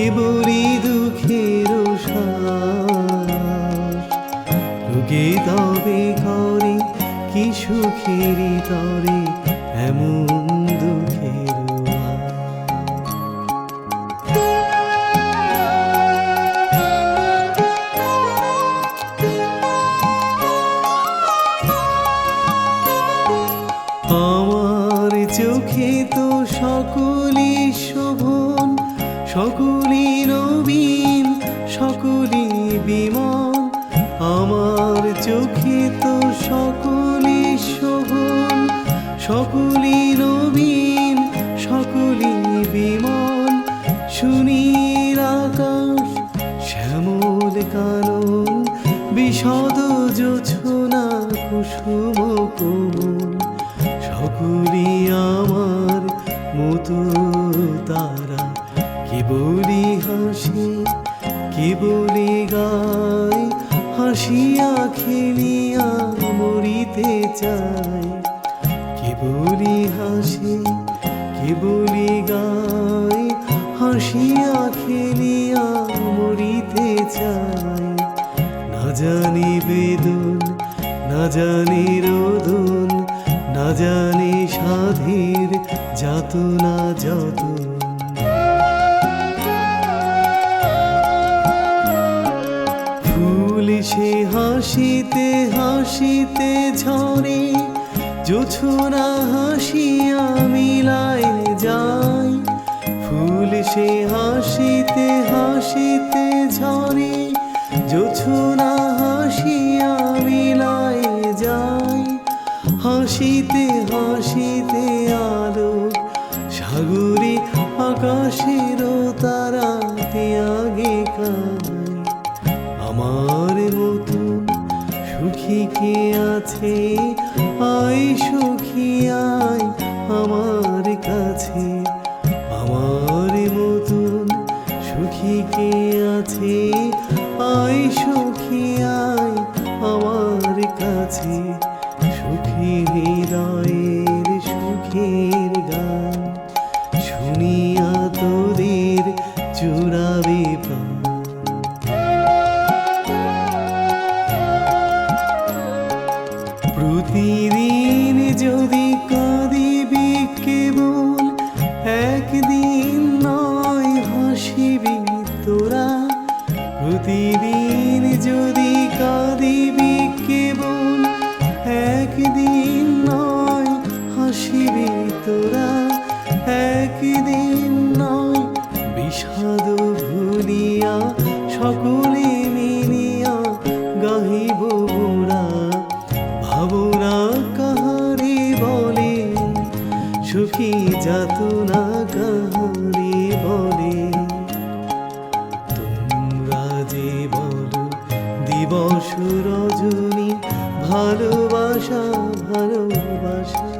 কেবলি দুঃখের শ্বাস। তবে করে কি সুখেরই তরে এমন আমার চোখে তো সকলই শোভন সকলই নবীন, সকলই বিমল। আমার চোখে তো সকলই শোভন, সকলই নবীন সকলি বিমল। সুনীল আকাশ শ্যামল কানন বিশদ যোছনা কুসুম কোমল সকলই আমার মতো তারা কেবলি হাসি কেবলি গাই? হাসিয়া খেলিয়া মরিতে চায় কেবলি হাসি কেবলি গাই? হাসিয়া খেলিয়া মরিতে চায় না জানি বেদন, না জানি রোদন, না জানি সাধীর, যাত না হাসিতে হাসিতে ঝরে, জোছনা হাসিয়া মিলায় যায় ফুল সে হাসিতে হাসিতে ঝরে, জোছনা হাসিয়া মিলায় যায় হাসিতে হাসিতে আলো, সাগরে আকাশের কে আছে। আয় সুখী, আয় আমার কাছে। আমার মতন সুখী কে আছে? আয় সুখী, আয় আমার কাছে। সুখী হৃদয়ের সুখের গান। শুনিয়া তোদের চূড়াবে পা প্রতিদিন যদি কাঁদিবি কেবল, একদিন নয় হাসিবি তোরা। প্রতিদিন যদি কাঁদিবি কেবল, একদিন নয় হাসিবি তোরা। একদিন নয় বিষাদ ভুলিয়া সকলে সুখী যাতনা কাহারে বলে? তোমরা যে বল দিবস রজনী ভালোবাসা ভালোবাসা।